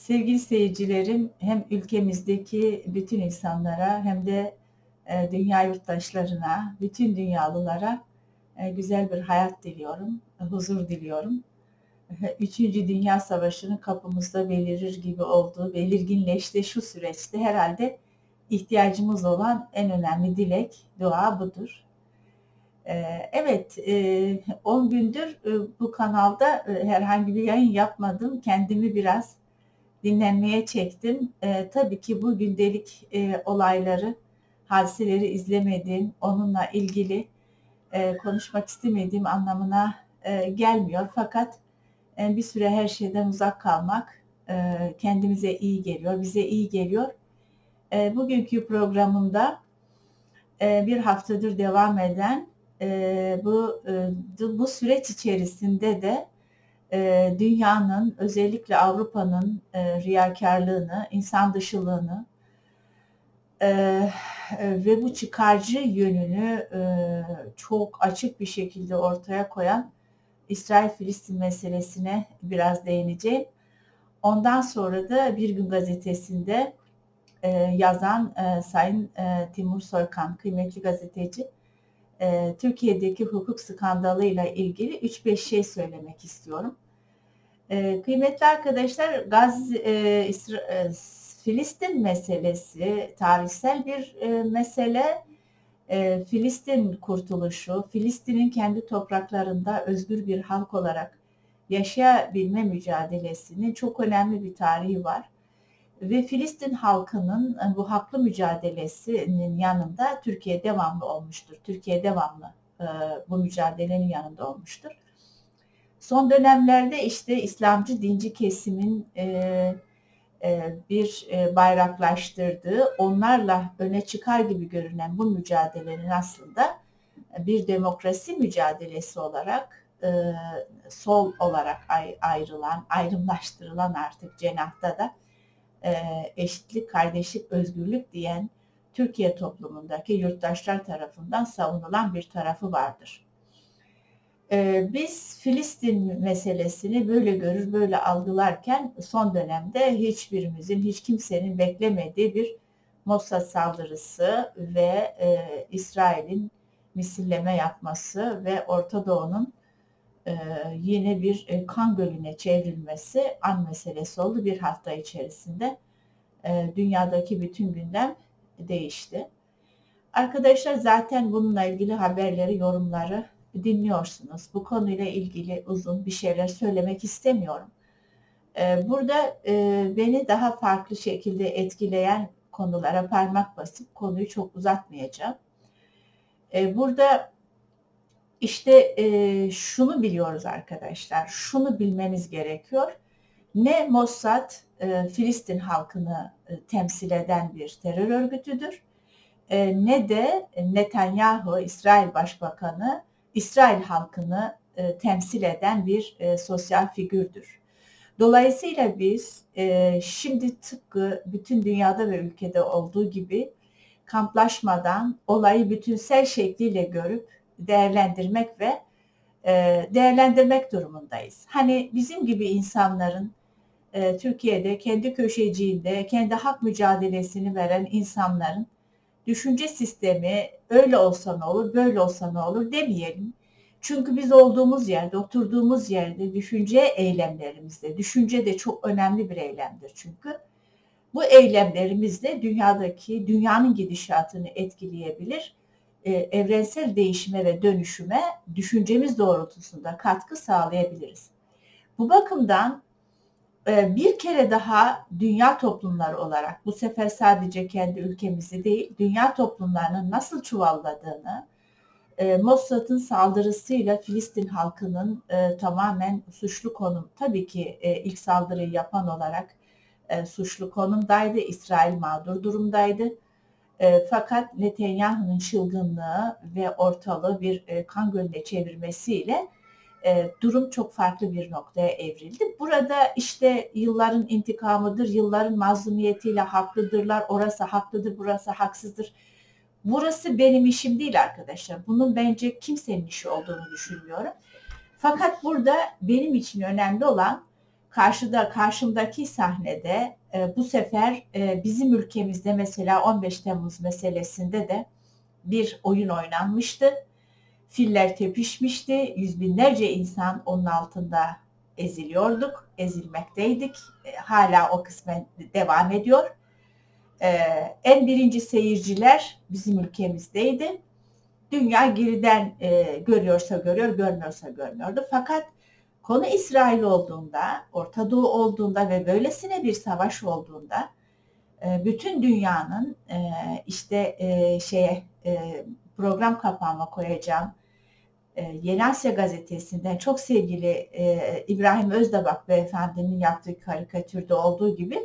Sevgili seyircilerim, hem ülkemizdeki bütün insanlara hem de e, dünya yurttaşlarına, bütün dünyalılara e, güzel bir hayat diliyorum, e, huzur diliyorum. Üçüncü Dünya Savaşı'nın kapımızda belirir gibi olduğu, belirginleşti şu süreçte herhalde ihtiyacımız olan en önemli dilek, dua budur. Evet, 10 gündür bu kanalda herhangi bir yayın yapmadım. Kendimi biraz dinlenmeye çektim. Tabii ki bu gündelik olayları, hadiseleri izlemediğim, onunla ilgili konuşmak istemediğim anlamına gelmiyor. Fakat bir süre her şeyden uzak kalmak kendimize iyi geliyor, bize iyi geliyor. Bugünkü programımda bir haftadır devam eden e, bu e, bu süreç içerisinde de e, dünyanın özellikle Avrupa'nın e, riyakarlığını, insan dışılığını e, e, ve bu çıkarcı yönünü e, çok açık bir şekilde ortaya koyan İsrail-Filistin meselesine biraz değineceğim. Ondan sonra da Bir Gün Gazetesi'nde e, yazan e, Sayın e, Timur Soykan, kıymetli gazeteci, e, Türkiye'deki hukuk skandalıyla ilgili 3-5 şey söylemek istiyorum. E, kıymetli arkadaşlar, Gaz e, İsra, e, Filistin meselesi tarihsel bir e, mesele. E, Filistin kurtuluşu, Filistin'in kendi topraklarında özgür bir halk olarak yaşayabilme mücadelesinin çok önemli bir tarihi var ve Filistin halkının e, bu haklı mücadelesinin yanında Türkiye devamlı olmuştur. Türkiye devamlı e, bu mücadelenin yanında olmuştur. Son dönemlerde işte İslamcı dinci kesimin e, bir bayraklaştırdığı, onlarla öne çıkar gibi görünen bu mücadelenin aslında bir demokrasi mücadelesi olarak sol olarak ayrılan, ayrımlaştırılan artık cenahta da e, eşitlik, kardeşlik, özgürlük diyen Türkiye toplumundaki yurttaşlar tarafından savunulan bir tarafı vardır. E, biz Filistin meselesini böyle görür, böyle algılarken son dönemde hiçbirimizin, hiç kimsenin beklemediği bir Mossad saldırısı ve e, İsrail'in misilleme yapması ve Orta Doğu'nun e, yine bir e, kan gölüne çevrilmesi an meselesi oldu bir hafta içerisinde. E, dünyadaki bütün gündem değişti. Arkadaşlar zaten bununla ilgili haberleri, yorumları dinliyorsunuz. Bu konuyla ilgili uzun bir şeyler söylemek istemiyorum. Burada beni daha farklı şekilde etkileyen konulara parmak basıp konuyu çok uzatmayacağım. Burada işte e, şunu biliyoruz arkadaşlar, şunu bilmemiz gerekiyor. Ne Mossad e, Filistin halkını e, temsil eden bir terör örgütüdür, e, ne de Netanyahu, İsrail Başbakanı, İsrail halkını e, temsil eden bir e, sosyal figürdür. Dolayısıyla biz e, şimdi tıpkı bütün dünyada ve ülkede olduğu gibi kamplaşmadan olayı bütünsel şekliyle görüp değerlendirmek ve e, değerlendirmek durumundayız. Hani bizim gibi insanların e, Türkiye'de kendi köşeciğinde kendi hak mücadelesini veren insanların düşünce sistemi öyle olsa ne olur, böyle olsa ne olur demeyelim. Çünkü biz olduğumuz yerde, oturduğumuz yerde düşünce eylemlerimizde, düşünce de çok önemli bir eylemdir çünkü. Bu eylemlerimizde dünyadaki, dünyanın gidişatını etkileyebilir e, evrensel değişime ve dönüşüme düşüncemiz doğrultusunda katkı sağlayabiliriz. Bu bakımdan e, bir kere daha dünya toplumları olarak bu sefer sadece kendi ülkemizi değil dünya toplumlarının nasıl çuvalladığını e, Mossad'ın saldırısıyla Filistin halkının e, tamamen suçlu konum tabii ki e, ilk saldırıyı yapan olarak e, suçlu konumdaydı. İsrail mağdur durumdaydı e, fakat Netanyahu'nun çılgınlığı ve ortalığı bir e, kan gölüne çevirmesiyle e, durum çok farklı bir noktaya evrildi. Burada işte yılların intikamıdır, yılların mazlumiyetiyle haklıdırlar, orası haklıdır, burası haksızdır. Burası benim işim değil arkadaşlar. Bunun bence kimsenin işi olduğunu düşünmüyorum. Fakat burada benim için önemli olan karşıda karşımdaki sahnede e, bu sefer e, bizim ülkemizde mesela 15 Temmuz meselesinde de bir oyun oynanmıştı. Filler tepişmişti. Yüz binlerce insan onun altında eziliyorduk, ezilmekteydik. E, hala o kısmen devam ediyor. E, en birinci seyirciler bizim ülkemizdeydi. Dünya geriden e, görüyorsa görüyor, görmüyorsa görmüyordu. Fakat konu İsrail olduğunda, Orta Doğu olduğunda ve böylesine bir savaş olduğunda e, bütün dünyanın e, işte e, şeye program kapağıma koyacağım Yeni Asya gazetesinden çok sevgili İbrahim Özdabak beyefendinin yaptığı karikatürde olduğu gibi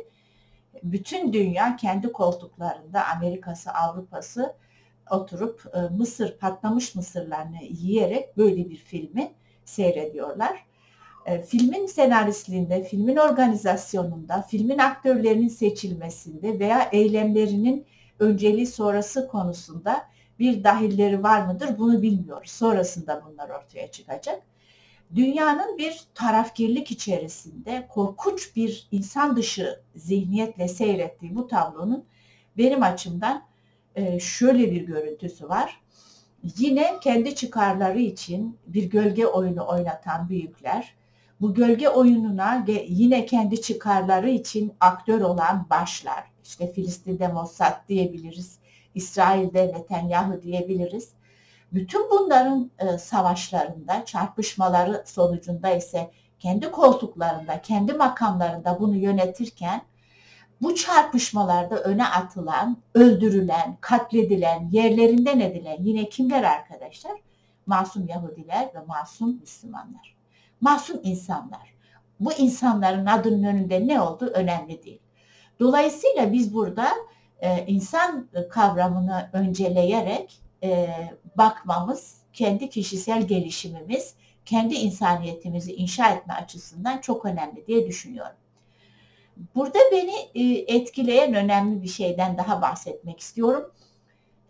bütün dünya kendi koltuklarında Amerika'sı, Avrupa'sı oturup mısır, patlamış mısırlarını yiyerek böyle bir filmi seyrediyorlar. E, filmin senaristliğinde, filmin organizasyonunda, filmin aktörlerinin seçilmesinde veya eylemlerinin önceliği sonrası konusunda bir dahilleri var mıdır bunu bilmiyoruz. Sonrasında bunlar ortaya çıkacak. Dünyanın bir tarafgirlik içerisinde korkunç bir insan dışı zihniyetle seyrettiği bu tablonun benim açımdan e, şöyle bir görüntüsü var. Yine kendi çıkarları için bir gölge oyunu oynatan büyükler, bu gölge oyununa yine kendi çıkarları için aktör olan başlar, işte Filistin'de Mossad diyebiliriz, İsrail'de Netanyahu diyebiliriz. Bütün bunların e, savaşlarında, çarpışmaları sonucunda ise kendi koltuklarında, kendi makamlarında bunu yönetirken bu çarpışmalarda öne atılan, öldürülen, katledilen, yerlerinden edilen yine kimler arkadaşlar? Masum Yahudiler ve masum Müslümanlar. Masum insanlar. Bu insanların adının önünde ne olduğu önemli değil. Dolayısıyla biz burada e, insan kavramını önceleyerek e, bakmamız, kendi kişisel gelişimimiz, kendi insaniyetimizi inşa etme açısından çok önemli diye düşünüyorum. Burada beni e, etkileyen önemli bir şeyden daha bahsetmek istiyorum.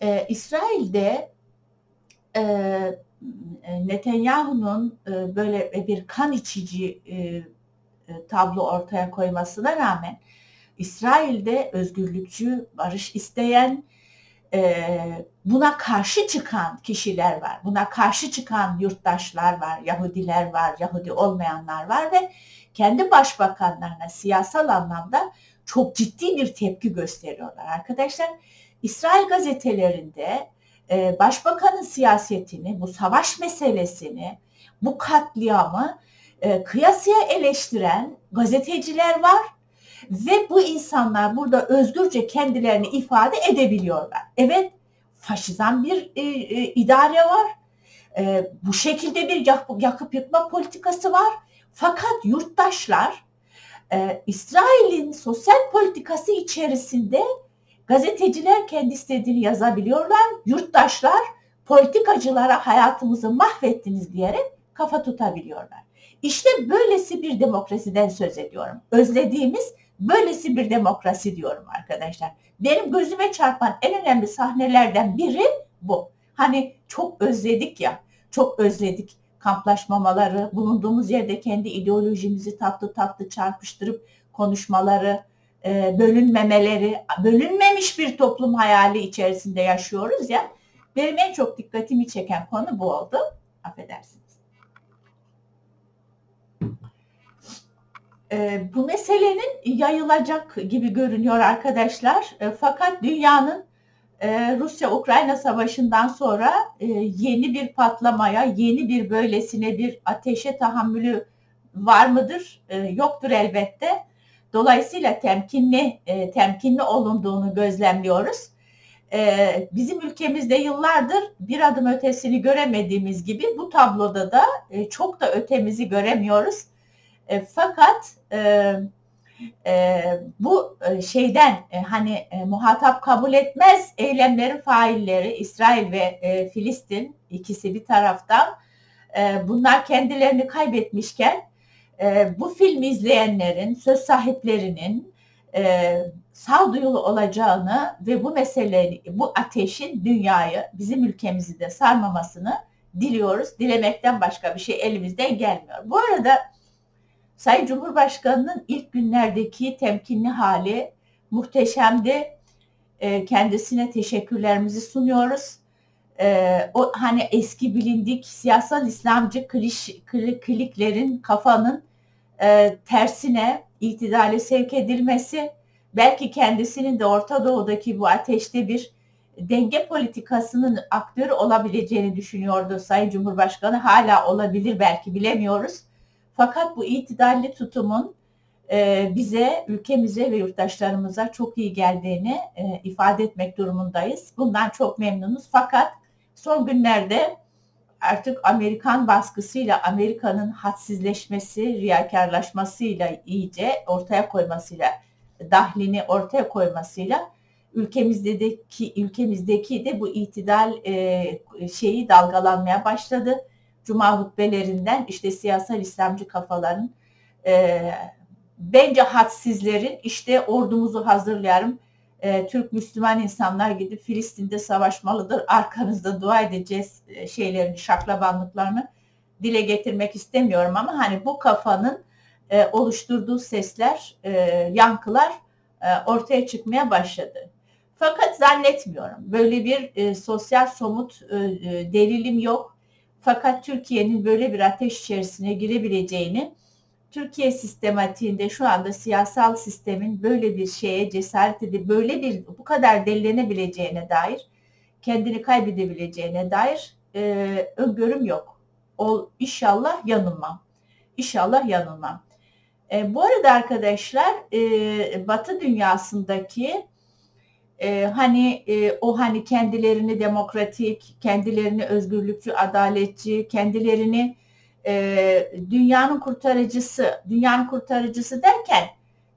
E, İsrail'de e, Netanyahu'nun e, böyle bir kan içici e, e, tablo ortaya koymasına rağmen İsrail'de özgürlükçü, barış isteyen, e, buna karşı çıkan kişiler var. Buna karşı çıkan yurttaşlar var, Yahudiler var, Yahudi olmayanlar var ve kendi başbakanlarına siyasal anlamda çok ciddi bir tepki gösteriyorlar. Arkadaşlar İsrail gazetelerinde e, başbakanın siyasetini, bu savaş meselesini, bu katliamı e, kıyasıya eleştiren gazeteciler var ve bu insanlar burada özgürce kendilerini ifade edebiliyorlar. Evet faşizan bir e, idare var. E, bu şekilde bir yakıp, yakıp yıkma politikası var. Fakat yurttaşlar e, İsrail'in sosyal politikası içerisinde gazeteciler kendi istediğini yazabiliyorlar. Yurttaşlar politikacılara hayatımızı mahvettiniz diyerek kafa tutabiliyorlar. İşte böylesi bir demokrasiden söz ediyorum. Özlediğimiz böylesi bir demokrasi diyorum arkadaşlar. Benim gözüme çarpan en önemli sahnelerden biri bu. Hani çok özledik ya, çok özledik kamplaşmamaları, bulunduğumuz yerde kendi ideolojimizi tatlı tatlı çarpıştırıp konuşmaları, bölünmemeleri, bölünmemiş bir toplum hayali içerisinde yaşıyoruz ya. Benim en çok dikkatimi çeken konu bu oldu. Affedersiniz. E, bu meselenin yayılacak gibi görünüyor arkadaşlar. E, fakat dünyanın e, Rusya-Ukrayna savaşından sonra e, yeni bir patlamaya, yeni bir böylesine bir ateşe tahammülü var mıdır? E, yoktur elbette. Dolayısıyla temkinli e, temkinli olunduğunu gözlemliyoruz. E, bizim ülkemizde yıllardır bir adım ötesini göremediğimiz gibi bu tabloda da e, çok da ötemizi göremiyoruz. E, fakat e, e, bu e, şeyden e, hani e, muhatap kabul etmez eylemlerin failleri İsrail ve e, Filistin ikisi bir taraftan e, bunlar kendilerini kaybetmişken e, bu filmi izleyenlerin söz sahiplerinin e, sağduyulu olacağını ve bu meseleyi bu ateşin dünyayı bizim ülkemizi de sarmamasını diliyoruz. Dilemekten başka bir şey elimizden gelmiyor. Bu arada Sayın Cumhurbaşkanı'nın ilk günlerdeki temkinli hali muhteşemdi. E, kendisine teşekkürlerimizi sunuyoruz. E, o hani eski bilindik siyasal İslamcı kliş, kliklerin kafanın e, tersine itidale sevk edilmesi, belki kendisinin de Orta Doğu'daki bu ateşte bir denge politikasının aktörü olabileceğini düşünüyordu Sayın Cumhurbaşkanı. Hala olabilir belki bilemiyoruz. Fakat bu itidalli tutumun e, bize, ülkemize ve yurttaşlarımıza çok iyi geldiğini e, ifade etmek durumundayız. Bundan çok memnunuz. Fakat son günlerde artık Amerikan baskısıyla, Amerika'nın hadsizleşmesi, riyakarlaşmasıyla iyice ortaya koymasıyla, dahlini ortaya koymasıyla ülkemizdeki ülkemizdeki de bu itidal e, şeyi dalgalanmaya başladı. Cuma hutbelerinden işte siyasal İslamcı kafaların e, bence hadsizlerin işte ordumuzu hazırlayarım. E, Türk Müslüman insanlar gidip Filistin'de savaşmalıdır. Arkanızda dua edeceğiz e, şeylerini, şaklabanlıklarını dile getirmek istemiyorum ama hani bu kafanın e, oluşturduğu sesler, e, yankılar e, ortaya çıkmaya başladı. Fakat zannetmiyorum. Böyle bir e, sosyal somut e, e, delilim yok. Fakat Türkiye'nin böyle bir ateş içerisine girebileceğini, Türkiye sistematiğinde şu anda siyasal sistemin böyle bir şeye cesaret edip böyle bir bu kadar delilenebileceğine dair, kendini kaybedebileceğine dair e, öngörüm yok. O inşallah yanılmam. İnşallah yanılmam. E, bu arada arkadaşlar e, Batı dünyasındaki e, hani e, o hani kendilerini demokratik, kendilerini özgürlükçü, adaletçi, kendilerini e, dünyanın kurtarıcısı, dünyanın kurtarıcısı derken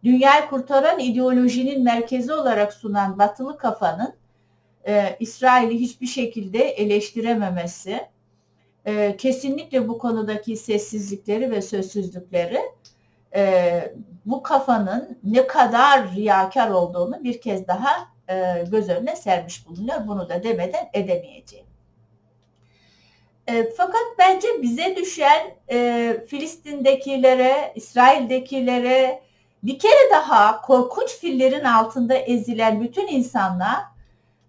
dünyayı kurtaran ideolojinin merkezi olarak sunan batılı kafanın e, İsrail'i hiçbir şekilde eleştirememesi, e, kesinlikle bu konudaki sessizlikleri ve sözsüzlükleri e, bu kafanın ne kadar riyakar olduğunu bir kez daha e, göz önüne sermiş bulunuyor. Bunu da demeden edemeyeceğim. E, fakat bence bize düşen e, Filistin'dekilere, İsrail'dekilere bir kere daha korkunç fillerin altında ezilen bütün insanlar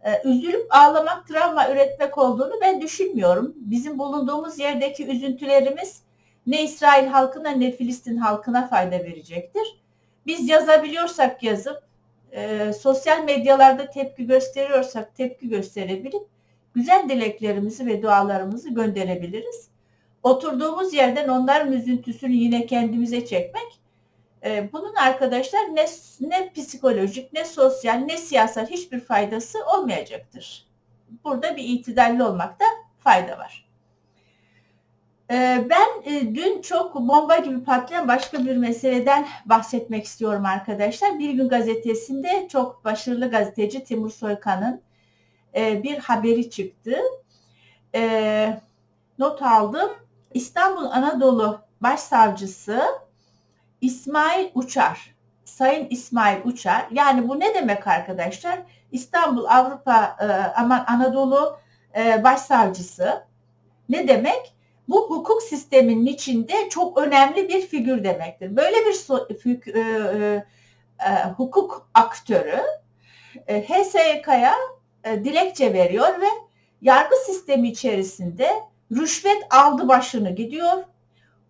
e, üzülüp ağlamak, travma üretmek olduğunu ben düşünmüyorum. Bizim bulunduğumuz yerdeki üzüntülerimiz ne İsrail halkına ne Filistin halkına fayda verecektir. Biz yazabiliyorsak yazıp e, sosyal medyalarda tepki gösteriyorsak tepki gösterebilip güzel dileklerimizi ve dualarımızı gönderebiliriz. Oturduğumuz yerden onların üzüntüsünü yine kendimize çekmek e, bunun arkadaşlar ne, ne psikolojik ne sosyal ne siyasal hiçbir faydası olmayacaktır. Burada bir itidalli olmakta fayda var. Ee, ben e, dün çok bomba gibi patlayan başka bir meseleden bahsetmek istiyorum arkadaşlar. Bir gün gazetesinde çok başarılı gazeteci Timur Soykan'ın e, bir haberi çıktı. E, not aldım. İstanbul Anadolu Başsavcısı İsmail Uçar, Sayın İsmail Uçar. Yani bu ne demek arkadaşlar? İstanbul Avrupa aman Anadolu Başsavcısı ne demek? bu hukuk sisteminin içinde çok önemli bir figür demektir. Böyle bir e, e, e, hukuk aktörü e, HSYK'ya e, dilekçe veriyor ve yargı sistemi içerisinde rüşvet aldı başını gidiyor.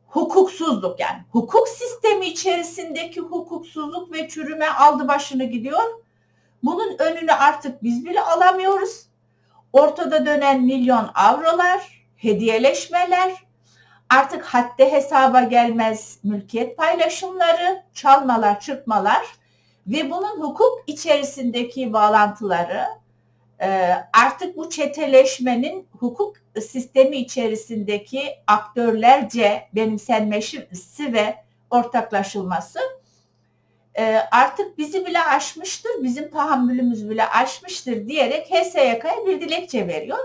Hukuksuzluk yani hukuk sistemi içerisindeki hukuksuzluk ve çürüme aldı başını gidiyor. Bunun önünü artık biz bile alamıyoruz. Ortada dönen milyon avrolar, hediyeleşmeler, artık hadde hesaba gelmez mülkiyet paylaşımları, çalmalar, çırpmalar ve bunun hukuk içerisindeki bağlantıları artık bu çeteleşmenin hukuk sistemi içerisindeki aktörlerce benimsenmesi ve ortaklaşılması e, artık bizi bile aşmıştır, bizim tahammülümüz bile aşmıştır diyerek HSYK'ya bir dilekçe veriyor.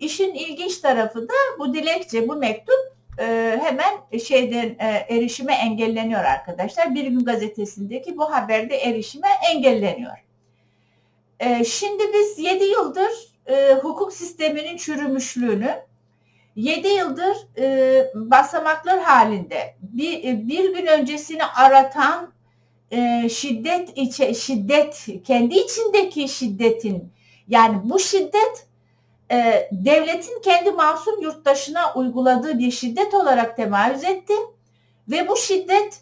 İşin ilginç tarafı da bu dilekçe, bu mektup e, hemen şeyden e, erişime engelleniyor arkadaşlar. Bir gün gazetesindeki bu haberde erişime engelleniyor. E, şimdi biz 7 yıldır e, hukuk sisteminin çürümüşlüğünü, 7 yıldır e, basamaklar halinde bir, e, bir gün öncesini aratan e, şiddet içe, şiddet kendi içindeki şiddetin yani bu şiddet e, devletin kendi masum yurttaşına uyguladığı bir şiddet olarak temayüz etti ve bu şiddet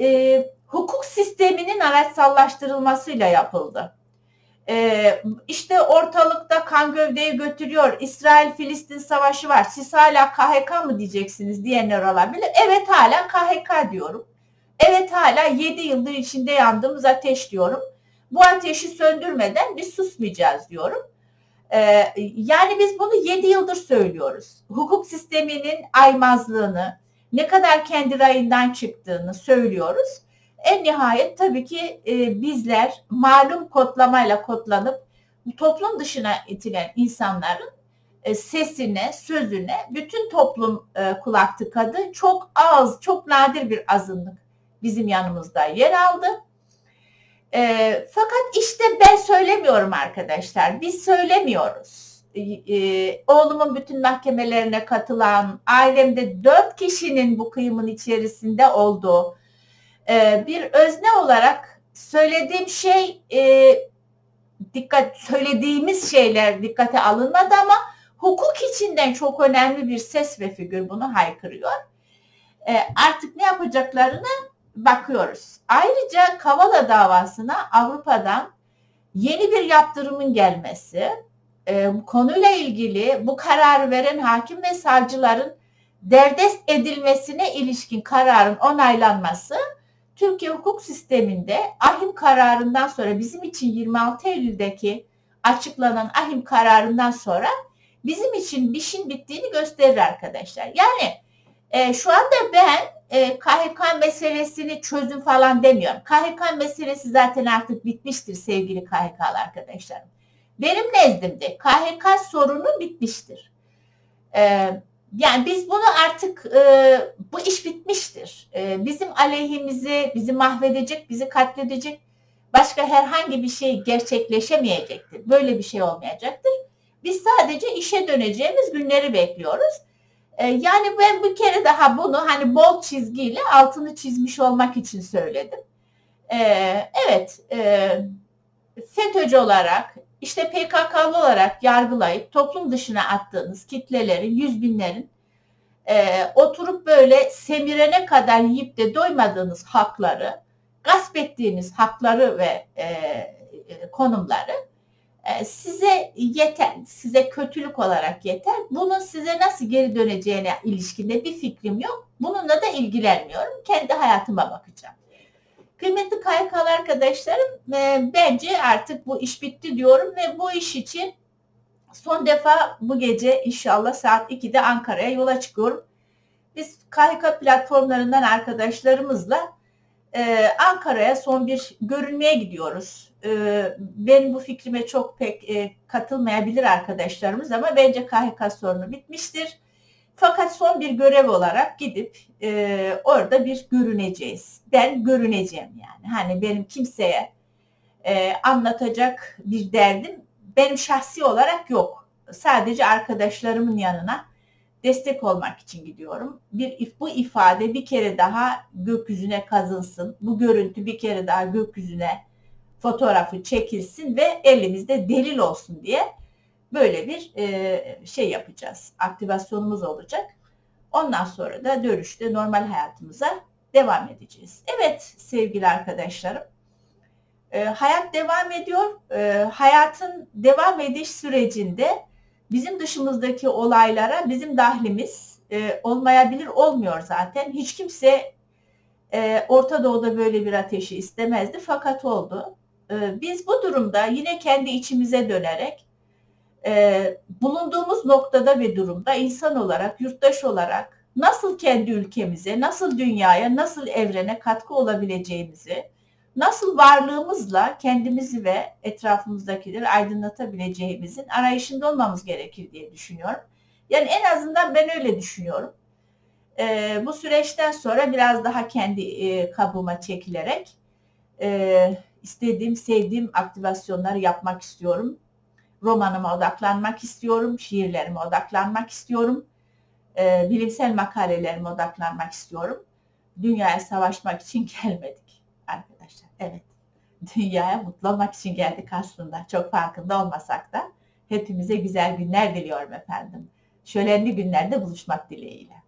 e, hukuk sisteminin araçsallaştırılmasıyla yapıldı. Ee, işte ortalıkta kan gövdeyi götürüyor. İsrail-Filistin savaşı var. Siz hala KHK mı diyeceksiniz diyenler olabilir. Evet hala KHK diyorum. Evet hala 7 yıldır içinde yandığımız ateş diyorum. Bu ateşi söndürmeden biz susmayacağız diyorum. Ee, yani biz bunu 7 yıldır söylüyoruz. Hukuk sisteminin aymazlığını, ne kadar kendi rayından çıktığını söylüyoruz. En nihayet tabii ki e, bizler malum kodlamayla kodlanıp toplum dışına itilen insanların e, sesine, sözüne bütün toplum e, kulak tıkadı. Çok az, çok nadir bir azınlık bizim yanımızda yer aldı. E, fakat işte ben söylemiyorum arkadaşlar. Biz söylemiyoruz. E, e, oğlumun bütün mahkemelerine katılan, ailemde dört kişinin bu kıyımın içerisinde olduğu, e, bir özne olarak söylediğim şey e, dikkat söylediğimiz şeyler dikkate alınmadı ama hukuk içinden çok önemli bir ses ve figür bunu haykırıyor. E, artık ne yapacaklarını bakıyoruz. Ayrıca Kavala davasına Avrupa'dan yeni bir yaptırımın gelmesi, e, konuyla ilgili bu kararı veren hakim ve savcıların derdest edilmesine ilişkin kararın onaylanması Türkiye hukuk sisteminde ahim kararından sonra bizim için 26 Eylül'deki açıklanan ahim kararından sonra bizim için işin bittiğini gösterir arkadaşlar. Yani e, şu anda ben e, KHK meselesini çözün falan demiyorum. KHK meselesi zaten artık bitmiştir sevgili KHK'lı arkadaşlarım. Benim nezdimde KHK sorunu bitmiştir. E, yani biz bunu artık e, bu iş bitmiştir. E, bizim aleyhimizi, bizi mahvedecek, bizi katledecek başka herhangi bir şey gerçekleşemeyecektir. Böyle bir şey olmayacaktır. Biz sadece işe döneceğimiz günleri bekliyoruz. E, yani ben bir kere daha bunu hani bol çizgiyle altını çizmiş olmak için söyledim. E, evet, e, FETÖ'cü olarak işte PKK'lı olarak yargılayıp toplum dışına attığınız kitlelerin, yüz binlerin e, oturup böyle semirene kadar yiyip de doymadığınız hakları, gasp ettiğiniz hakları ve e, e, konumları e, size yeter, size kötülük olarak yeter. Bunun size nasıl geri döneceğine ilişkinde bir fikrim yok. Bununla da ilgilenmiyorum. Kendi hayatıma bakacağım. Kıymetli KYK'lı arkadaşlarım e, bence artık bu iş bitti diyorum ve bu iş için son defa bu gece inşallah saat 2'de Ankara'ya yola çıkıyorum. Biz KYK platformlarından arkadaşlarımızla e, Ankara'ya son bir görünmeye gidiyoruz. E, benim bu fikrime çok pek e, katılmayabilir arkadaşlarımız ama bence KHK sorunu bitmiştir fakat son bir görev olarak gidip e, orada bir görüneceğiz. Ben görüneceğim yani. Hani benim kimseye e, anlatacak bir derdim benim şahsi olarak yok. Sadece arkadaşlarımın yanına destek olmak için gidiyorum. Bir bu ifade bir kere daha gökyüzüne kazınsın. Bu görüntü bir kere daha gökyüzüne fotoğrafı çekilsin ve elimizde delil olsun diye böyle bir e, şey yapacağız. Aktivasyonumuz olacak. Ondan sonra da dönüşte normal hayatımıza devam edeceğiz. Evet sevgili arkadaşlarım. E, hayat devam ediyor. E, hayatın devam ediş sürecinde bizim dışımızdaki olaylara bizim dahlimiz e, olmayabilir, olmuyor zaten. Hiç kimse e, Orta Doğu'da böyle bir ateşi istemezdi fakat oldu. E, biz bu durumda yine kendi içimize dönerek e, bulunduğumuz noktada ve durumda insan olarak, yurttaş olarak nasıl kendi ülkemize, nasıl dünyaya, nasıl evrene katkı olabileceğimizi, nasıl varlığımızla kendimizi ve etrafımızdakileri aydınlatabileceğimizin arayışında olmamız gerekir diye düşünüyorum. Yani en azından ben öyle düşünüyorum. E, bu süreçten sonra biraz daha kendi e, kabuğuma çekilerek e, istediğim, sevdiğim aktivasyonları yapmak istiyorum romanıma odaklanmak istiyorum, şiirlerime odaklanmak istiyorum. e, bilimsel makalelerime odaklanmak istiyorum. Dünyaya savaşmak için gelmedik arkadaşlar. Evet, dünyaya mutlu olmak için geldik aslında. Çok farkında olmasak da hepimize güzel günler diliyorum efendim. Şölenli günlerde buluşmak dileğiyle.